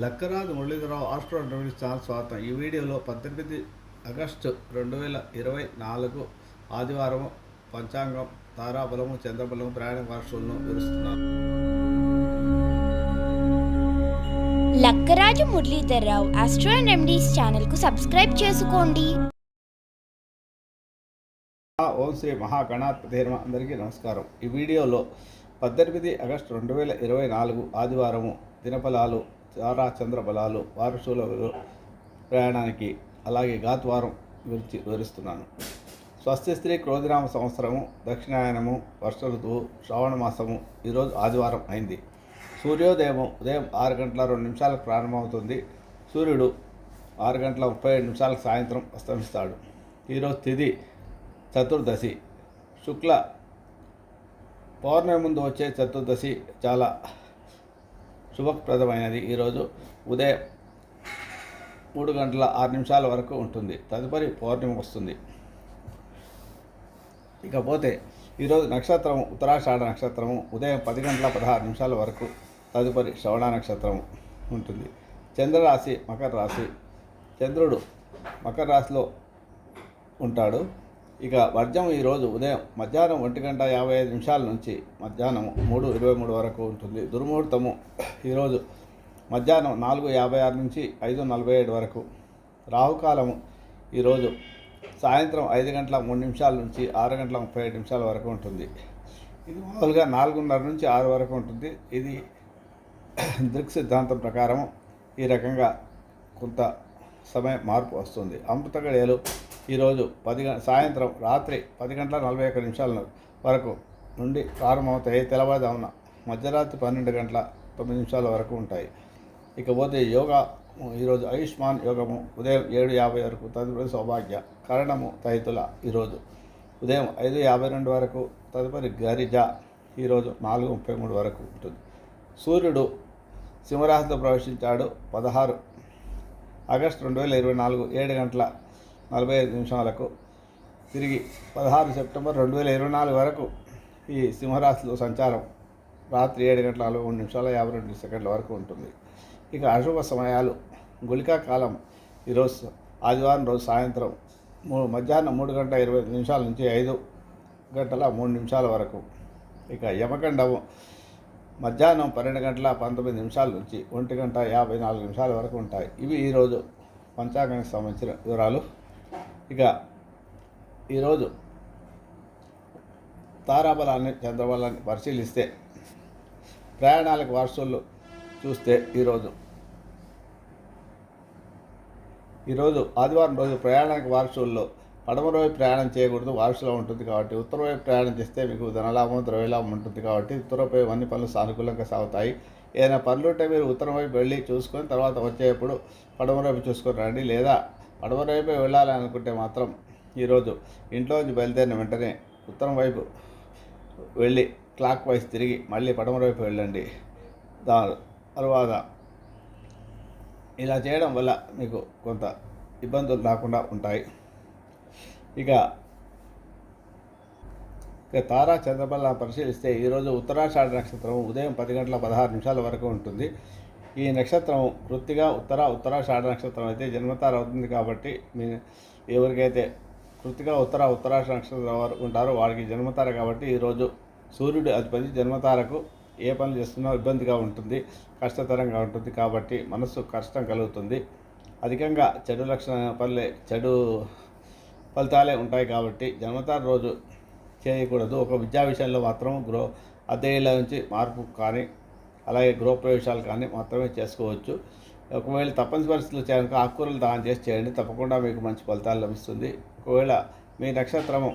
Lakkaraju Muralidhararao astro revenue channel స్వాగతం. ఈ వీడియోలో పద్దెనిమిది ఆగస్టు రెండు వేల ఇరవై నాలుగు ఆదివారం పంచాంగం తారాబలము చంద్రబలము ప్రయాణ వార్షులను వివరిస్తున్నాను లక్కరాజు మురళీధర్రావు ఆస్ట్రో రెమెడీస్ ఛానల్కు సబ్స్క్రైబ్ చేసుకోండి. ఓం శ్రీ మహాగణాధిపతి అందరికీ నమస్కారం. ఈ వీడియోలో పద్దెనిమిది ఆగస్టు రెండు వేల ఇరవై నాలుగు ఆదివారము దినఫలాలు చారా చంద్ర బలాలు వారసుల ప్రయాణానికి అలాగే గాత్వారం గురించి వివరిస్తున్నాను. స్వస్తిస్త్రీ స్త్రీ సంవత్సరము దక్షిణాయనము వర్ష ఋతువు శ్రావణ మాసము ఈరోజు ఆదివారం అయింది. సూర్యోదయము ఉదయం ఆరు గంటల రెండు నిమిషాలకు ప్రారంభమవుతుంది. సూర్యుడు ఆరు గంటల ముప్పై ఏడు నిమిషాలకు సాయంత్రం అస్తమిస్తాడు. ఈరోజు తిథి చతుర్దశి. శుక్ల పౌర్ణమి ముందు వచ్చే చతుర్దశి చాలా శుభప్రదమైనది. ఈరోజు ఉదయం మూడు గంటల ఆరు నిమిషాల వరకు ఉంటుంది. తదుపరి పౌర్ణమి వస్తుంది. ఇకపోతే ఈరోజు నక్షత్రం ఉత్తరాషాఢ నక్షత్రము ఉదయం పది గంటల పదహారు నిమిషాల వరకు తదుపరి శ్రవణ నక్షత్రం ఉంటుంది. చంద్రరాశి మకర రాశి. చంద్రుడు మకర రాశిలో ఉంటాడు. ఇక వర్జం ఈరోజు ఉదయం మధ్యాహ్నం ఒంటి గంట యాభై ఐదు నిమిషాల నుంచి మధ్యాహ్నం మూడు ఇరవై మూడు వరకు ఉంటుంది. దుర్ముహూర్తము ఈరోజు మధ్యాహ్నం నాలుగు యాభై ఆరు నుంచి ఐదు నలభై ఏడు వరకు. రాహుకాలము ఈరోజు సాయంత్రం ఐదు గంటల మూడు నిమిషాల నుంచి ఆరు గంటల ముప్పై ఐదు నిమిషాల వరకు ఉంటుంది. ఇది మామూలుగా నాలుగున్నర నుంచి ఆరు వరకు ఉంటుంది. ఇది దృక్ సిద్ధాంతం ప్రకారం ఈ రకంగా కొంత సమయం మార్పు వస్తుంది. అమృత గడియలు ఈరోజు పది సాయంత్రం రాత్రి పది గంటల నలభై ఒక్క నిమిషాల వరకు నుండి ప్రారంభమవుతాయి. తెల్లవారుజామున మధ్యరాత్రి పన్నెండు గంటల తొమ్మిది నిమిషాల వరకు ఉంటాయి. ఇకపోతే యోగా ఈరోజు ఆయుష్మాన్ యోగము ఉదయం ఏడు యాభై వరకు తదుపరి సౌభాగ్య కరణము తదితుల ఈరోజు. ఉదయం ఐదు యాభై రెండు వరకు తదుపరి గరిజ ఈరోజు నాలుగు ముప్పై మూడు వరకు ఉంటుంది. సూర్యుడు సింహరాశిలో ప్రవేశించాడు పదహారు. ఆగస్టు రెండు వేల ఇరవై నాలుగు ఏడు గంటల నలభై ఐదు నిమిషాలకు తిరిగి పదహారు సెప్టెంబర్ రెండు వేల ఇరవై నాలుగు వరకు ఈ సింహరాశిలో సంచారం రాత్రి ఏడు గంటల నలభై మూడు నిమిషాల యాభై రెండు సెకండ్ల వరకు ఉంటుంది. ఇక అశుభ సమయాలు గుళికా కాలం ఈరోజు ఆదివారం రోజు సాయంత్రం మూడు మధ్యాహ్నం మూడు గంటల ఇరవై నిమిషాల నుంచి ఐదు గంటల మూడు నిమిషాల వరకు. ఇక యమకండము మధ్యాహ్నం పన్నెండు గంటల పంతొమ్మిది నిమిషాల నుంచి ఒంటి గంట యాభై నాలుగు నిమిషాల వరకు ఉంటాయి. ఇవి ఈరోజు పంచాంగానికి సంబంధించిన వివరాలు. ఇక ఈరోజు తారాబలాన్ని చంద్రబలాన్ని పరిశీలిస్తే ప్రయాణాలకు వారసులు చూస్తే ఈరోజు. ఈరోజు ఆదివారం రోజు ప్రయాణానికి వారసుల్లో పడమరవైపు ప్రయాణం చేయకూడదు వారసులో ఉంటుంది కాబట్టి. ఉత్తర వైపు ప్రయాణం చేస్తే మీకు ధనలాభం ద్రవ్యలాభం ఉంటుంది కాబట్టి ఉత్తర అన్ని పనులు సానుకూలంగా సాగుతాయి. ఏదైనా పనులు ఉంటే మీరు ఉత్తరం వైపు వెళ్ళి చూసుకొని తర్వాత వచ్చేటప్పుడు పడమర వైపు చూసుకొని రండి. లేదా పడమర వైపు వెళ్ళాలి అనుకుంటే మాత్రం ఈరోజు ఇంట్లో నుంచి బయలుదేరిన వెంటనే ఉత్తరం వైపు వెళ్ళి క్లాక్ వైస్ తిరిగి మళ్ళీ పడమర వైపు వెళ్ళండి. దా తర్వాత ఇలా చేయడం వల్ల మీకు కొంత ఇబ్బందులు రాకుండా ఉంటాయి. ఇక ఇక తారా చంద్రబల్ల పరిశీలిస్తే ఈరోజు ఉత్తరాషాఢ నక్షత్రం ఉదయం పది గంటల పదహారు నిమిషాల వరకు ఉంటుంది. ఈ నక్షత్రం కృత్తిగా ఉత్తర ఉత్తరాషాఢ నక్షత్రం అయితే జన్మతార అవుతుంది కాబట్టి మీ ఎవరికైతే కృత్తిగా ఉత్తర ఉత్తరాష నక్షత్రం వారు ఉంటారో వారికి జన్మతార కాబట్టి ఈరోజు సూర్యుడు అధిపతి జన్మతారకు ఏ పనులు చేస్తున్నా ఇబ్బందిగా ఉంటుంది కష్టతరంగా ఉంటుంది కాబట్టి మనస్సు కష్టం కలుగుతుంది. అధికంగా చెడు లక్షణ పనులే చెడు ఫలితాలే ఉంటాయి కాబట్టి జన్మతార రోజు చేయకూడదు. ఒక విద్యా విషయంలో మాత్రం గృహ అద్దెల నుంచి మార్పు కానీ అలాగే గృహప్రవేశాలు కానీ మాత్రమే చేసుకోవచ్చు. ఒకవేళ తప్పని పరిస్థితులు చేయడానికి ఆకుకూరలు దానం చేసి చేయండి. తప్పకుండా మీకు మంచి ఫలితాలు లభిస్తుంది. ఒకవేళ మీ నక్షత్రము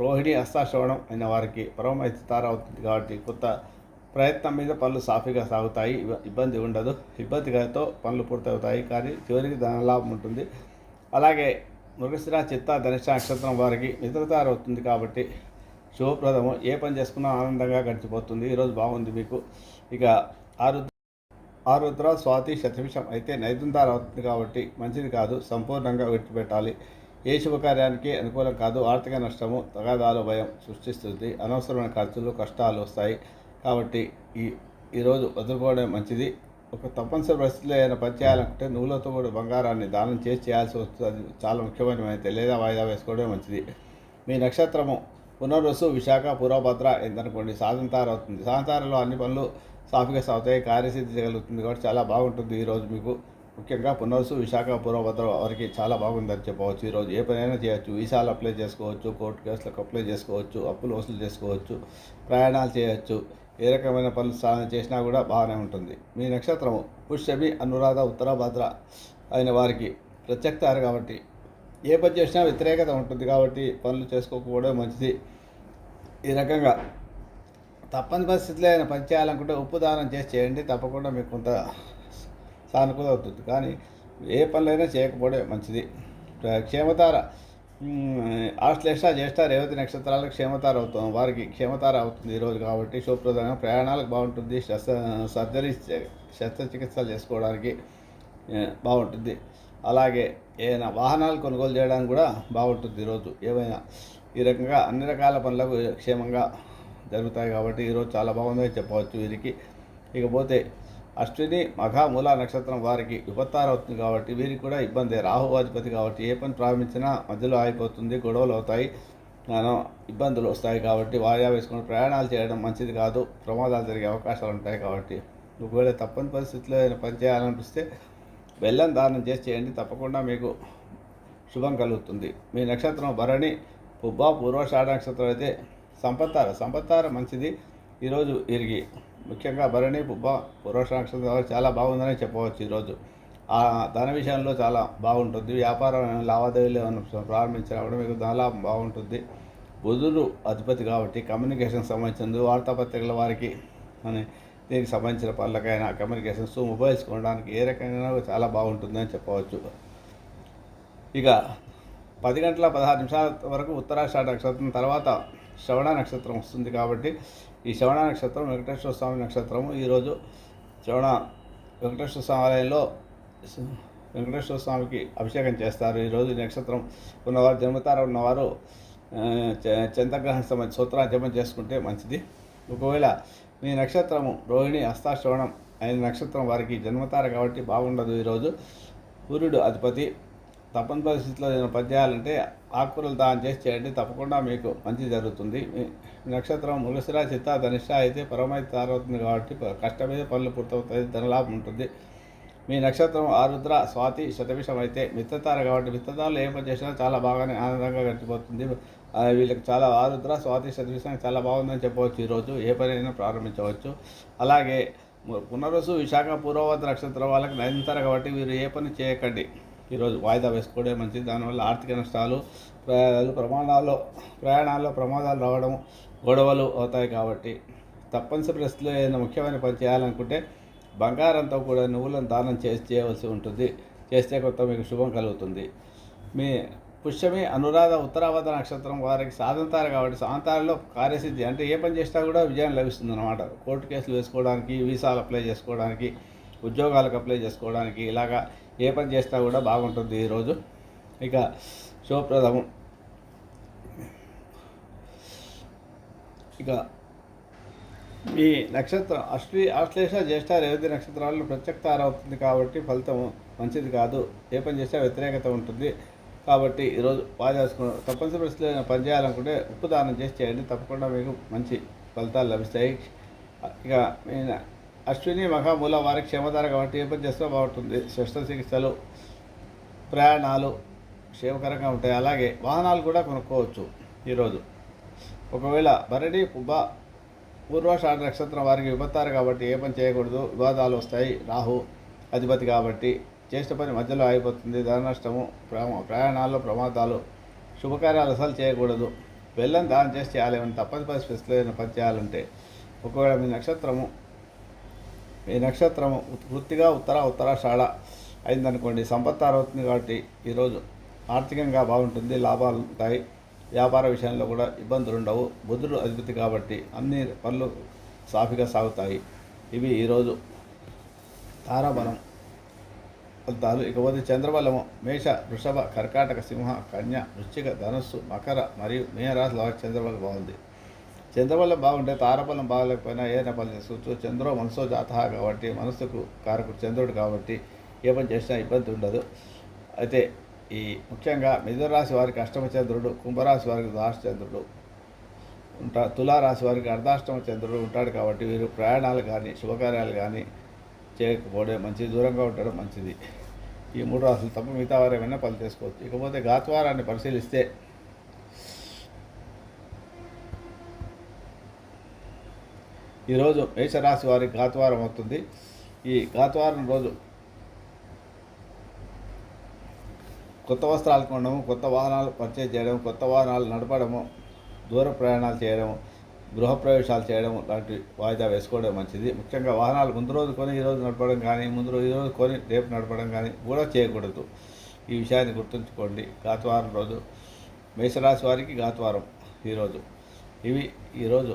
రోహిణి అస్తాశ్రవణం అయిన వారికి పరమైతే తారవుతుంది కాబట్టి కొత్త ప్రయత్నం మీద పనులు సాఫీగా సాగుతాయి. ఇబ్బంది ఉండదు. ఇబ్బందితో పనులు పూర్తవుతాయి కానీ చివరికి ధనలాభం ఉంటుంది. అలాగే మృగశిర చిత్త ధనిష్ట నక్షత్రం వారికి నిద్రతారవుతుంది కాబట్టి శుభప్రదము. ఏ పని చేసుకున్నా ఆనందంగా గడిచిపోతుంది. ఈరోజు బాగుంది మీకు. ఇక ఆరు ఆరుద్ర స్వాతి శతవిషం అయితే నైదుంతార అవుతుంది కాబట్టి మంచిది కాదు సంపూర్ణంగా విడిచిపెట్టాలి. ఏ శుభకార్యానికి అనుకూలం కాదు ఆర్థిక నష్టము తగాదాలు భయం సృష్టిస్తుంది. అనవసరమైన ఖర్చులు కష్టాలు వస్తాయి కాబట్టి ఈ ఈరోజు వదులుకోవడం మంచిది. ఒక తప్పనిసరి పరిస్థితిలో ఏదైనా పని చేయాలనుకుంటే నువ్వులతో కూడా బంగారాన్ని దానం చేసి చేయాల్సి వస్తుంది. అది చాలా ముఖ్యమైనమైతే లేదా వాయిదా వేసుకోవడమే మంచిది. మీ నక్షత్రము పునర్వసు విశాఖ పూర్వభద్ర ఏందనుకోండి సాధంతారం అవుతుంది సాధంతారంలో అన్ని పనులు సాఫీగా సాగుతాయి కార్యసిద్ధి జరుగుతుంది కాబట్టి చాలా బాగుంటుంది ఈరోజు మీకు. ముఖ్యంగా పునరుసు విశాఖ పూర్వభద్ర వారికి చాలా బాగుందని చెప్పవచ్చు. ఈరోజు ఏ పనైనా చేయొచ్చు. వీసాలు అప్లై చేసుకోవచ్చు కోర్టు కేసులకు అప్లై చేసుకోవచ్చు అప్పులు వసూలు చేసుకోవచ్చు ప్రయాణాలు చేయొచ్చు. ఏ రకమైన పనులు సాధన చేసినా కూడా బాగానే ఉంటుంది. మీ నక్షత్రము పుష్యమి అనురాధ ఉత్తరాభద్ర అయిన వారికి ప్రత్యక్తారు కాబట్టి ఏ పని చేసినా వ్యతిరేకత ఉంటుంది కాబట్టి పనులు చేసుకోకపోవడం మంచిది. ఈ రకంగా తప్పని పరిస్థితిలో అయినా పని చేయాలనుకుంటే ఉప్పు దానం చేసి చేయండి తప్పకుండా మీకు కొంత సానుకూల అవుతుంది. కానీ ఏ పనులైనా చేయకపోవడం మంచిది. క్షేమతార ఆశ్లేష జ్యేష్ఠ రేవతి నక్షత్రాలకు క్షేమతార అవుతుంది వారికి క్షేమతార అవుతుంది ఈరోజు కాబట్టి శుభప్రదంగా ప్రయాణాలకు బాగుంటుంది. శస్త్ర సర్జరీ శస్త్రచికిత్సలు చేసుకోవడానికి బాగుంటుంది. అలాగే ఏదైనా వాహనాలు కొనుగోలు చేయడానికి కూడా బాగుంటుంది ఈరోజు ఏమైనా ఈ రకంగా అన్ని రకాల పనులకు క్షేమంగా జరుగుతాయి కాబట్టి ఈరోజు చాలా బాగుందని చెప్పవచ్చు వీరికి. ఇకపోతే అశ్విని మఘామూల నక్షత్రం వారికి విపత్తారు అవుతుంది కాబట్టి వీరికి కూడా ఇబ్బంది. రాహు అధిపతి కాబట్టి ఏ పని ప్రారంభించినా మధ్యలో ఆగిపోతుంది గొడవలు అవుతాయి. మనం ఇబ్బందులు వస్తాయి కాబట్టి వాయిదా వేసుకుని ప్రయాణాలు చేయడం మంచిది కాదు. ప్రమాదాలు జరిగే అవకాశాలు ఉంటాయి కాబట్టి ఒకవేళ తప్పని పరిస్థితిలో ఏదైనా పని చేయాలనిపిస్తే బెల్లం దానం చేసి చేయండి. తప్పకుండా మీకు శుభం కలుగుతుంది. మీ నక్షత్రం భరణి పుబ్బ పూర్వషాఢ నక్షత్రం అయితే సంపత్తార సంపత్తార మంచిది. ఈరోజు ఇరిగి ముఖ్యంగా భరణి పుబ్బ పూర్వషాఢ చాలా బాగుందని చెప్పవచ్చు ఈరోజు. ఆ ధన విషయంలో చాలా బాగుంటుంది. వ్యాపారం లావాదేవీలు ఏమైనా ప్రారంభించినా మీకు చాలా బాగుంటుంది. బుధుడు అధిపతి కాబట్టి కమ్యూనికేషన్ సంబంధించింది వార్తాపత్రికల వారికి అని దీనికి సంబంధించిన పనులకైనా కమ్యూనికేషన్స్ మొబైల్స్ కొనడానికి ఏ రకమైన చాలా బాగుంటుందని చెప్పవచ్చు. ఇక పది గంటల పదహారు నిమిషాల వరకు ఉత్తరాషాఢ నక్షత్రం తర్వాత శ్రవణ నక్షత్రం వస్తుంది కాబట్టి ఈ శ్రవణ నక్షత్రం వెంకటేశ్వర స్వామి నక్షత్రము. ఈరోజు శ్రవణ వెంకటేశ్వర స్వామి ఆలయంలో వెంకటేశ్వర స్వామికి అభిషేకం చేస్తారు. ఈరోజు ఈ నక్షత్రం ఉన్నవారు జన్మతార ఉన్నవారు చ- చంద్రగ్రహణ సంబంధించి సూత్రాలు జపం చేసుకుంటే మంచిది. ఒకవేళ మీ నక్షత్రము రోహిణి అస్తాశ్రవణం అయిన నక్షత్రం వారికి జన్మతార కాబట్టి బాగుండదు. ఈరోజు సూర్యుడు అధిపతి తప్పని పరిస్థితిలో ఏదైనా పద్యాలంటే ఆకుకూరలు దానం చేసి చేయండి. తప్పకుండా మీకు మంచి జరుగుతుంది. మీ నక్షత్రం ముగసిరా చిత్త ధనిష్ట అయితే పరమైతే తారవుతుంది కాబట్టి ప- పనులు పూర్తవుతాయి. ధనలాభం ఉంటుంది. మీ నక్షత్రం ఆరుద్ర స్వాతి శతవిషం అయితే మిత్రతార కాబట్టి మిత్రతారలు ఏ పని చేసినా చాలా బాగానే ఆనందంగా గడిచిపోతుంది. వీళ్ళకి చాలా ఆరుద్ర స్వాతి శతవిషం చాలా బాగుందని చెప్పవచ్చు. ఈరోజు ఏ పనైనా ప్రారంభించవచ్చు. అలాగే పునరుసు విశాఖ పూర్వవత నక్షత్రం వాళ్ళకి నయంతర కాబట్టి వీరు ఏ పని చేయకండి. ఈరోజు వాయిదా వేసుకోవడం మంచిది. దానివల్ల ఆర్థిక నష్టాలు ప్రయాణాలు ప్రమాణాల్లో ప్రయాణాల్లో ప్రమాదాలు రావడం గొడవలు అవుతాయి కాబట్టి తప్పనిసరి పరిస్థితిలో ఏదైనా ముఖ్యమైన పని చేయాలనుకుంటే బంగారంతో కూడా నువ్వులను దానం చేసి చేయవలసి ఉంటుంది. చేస్తే కొంత మీకు శుభం కలుగుతుంది. మీ పుష్యమి అనురాధ ఉత్తరావధ నక్షత్రం వారికి సాధంతారు కాబట్టి సాధంతారలో కార్యసిద్ధి అంటే ఏ పని చేసినా కూడా విజయం లభిస్తుంది అనమాట కోర్టు కేసులు వేసుకోవడానికి వీసాలు అప్లై చేసుకోవడానికి ఉద్యోగాలకు అప్లై చేసుకోవడానికి ఇలాగా ఏ పని చేస్తా కూడా బాగుంటుంది ఈరోజు ఇక శుభప్రదము ఇక ఈ నక్షత్రం అశ్వి ఆశ్లేష జ్యేష్ఠ రేవతి నక్షత్రాలను ప్రత్యక్తారవుతుంది కాబట్టి ఫలితం మంచిది కాదు. ఏ పని చేస్తే వ్యతిరేకత ఉంటుంది. కాబట్టి ఈరోజు బాగా చేసుకున్న తప్పనిసరి పరిస్థితులు పని చేయాలనుకుంటే ఉప్పు దానం చేసి చేయండి. తప్పకుండా మీకు మంచి ఫలితాలు లభిస్తాయి. ఇక అశ్విని మహామూల వారి క్షేమధార కాబట్టి ఏ పని చేస్తే బాగుంటుంది. శస్త్రచికిత్సలు ప్రయాణాలు క్షేమకరంగా ఉంటాయి. అలాగే వాహనాలు కూడా కొనుక్కోవచ్చు ఈరోజు. ఒకవేళ భరణి పుబ్బ పూర్వాషాఢ నక్షత్రం వారికి విపత్తారు కాబట్టి ఏ పని చేయకూడదు. వివాదాలు వస్తాయి. రాహు అధిపతి కాబట్టి చేసిన పని మధ్యలో అయిపోతుంది ధన నష్టము ప్రమా ప్రయాణాల్లో ప్రమాదాలు శుభకార్యాలు అసలు చేయకూడదు. బెల్లం దానం చేసి చేయాలేమని తప్పని పరిస్థితిలో ఏదైనా పని చేయాలంటే ఒకవేళ మీ నక్షత్రము ఈ నక్షత్రం వృత్తిగా ఉత్తర ఉత్తరాషాఢ అయిందనుకోండి సంపత్ అవుతుంది కాబట్టి ఈరోజు ఆర్థికంగా బాగుంటుంది లాభాలు ఉంటాయి. వ్యాపార విషయంలో కూడా ఇబ్బందులు ఉండవు. బుధుడు అధిపతి కాబట్టి అన్ని పనులు సాఫీగా సాగుతాయి. ఇవి ఈరోజు తారాబలం ఫలితాలు. ఇకపోతే చంద్రబలము మేష వృషభ కర్కాటక సింహ కన్య వృశ్చిక ధనుస్సు మకర మరియు మీనరాశి వారి చంద్రబలం బాగుంది. చంద్రబలం బాగుంటే తారబలం బాగలేకపోయినా ఏ పని చేసుకోవచ్చు చంద్రో మనసో జాత కాబట్టి మనసుకు కారకుడు చంద్రుడు కాబట్టి ఏ పని చేసినా ఇబ్బంది ఉండదు. అయితే ఈ ముఖ్యంగా మిథునరాశి వారికి అష్టమచంద్రుడు కుంభరాశి వారికి ద్వాదశ ఉంటా తులారాశి వారికి అర్ధాష్టమ చంద్రుడు ఉంటాడు కాబట్టి వీరు ప్రయాణాలు కానీ శుభకార్యాలు కానీ చేయకపోవడం మంచిది దూరంగా ఉండడం మంచిది. ఈ మూడు రాసులు తప్ప మిగతా వారు ఏమైనా పని చేసుకోవచ్చు. ఇకపోతే గాత్వారాన్ని పరిశీలిస్తే ఈరోజు మేషరాశి వారికి గాత్వారం అవుతుంది ఈ గాత్వారం రోజు కొత్త వస్త్రాలు కొనడము కొత్త వాహనాలు పర్చేజ్ చేయడం కొత్త వాహనాలు నడపడము దూర ప్రయాణాలు చేయడం గృహప్రవేశాలు చేయడం లాంటి వాయిదా వేసుకోవడం మంచిది. ముఖ్యంగా వాహనాలు ముందు రోజు కొని ఈరోజు నడపడం కానీ ముందు రోజు ఈరోజు కొని రేపు నడపడం కానీ కూడా చేయకూడదు. ఈ విషయాన్ని గుర్తుంచుకోండి. గాతవారం రోజు మేషరాశి వారికి గాతవారం ఈరోజు. ఇవి ఈరోజు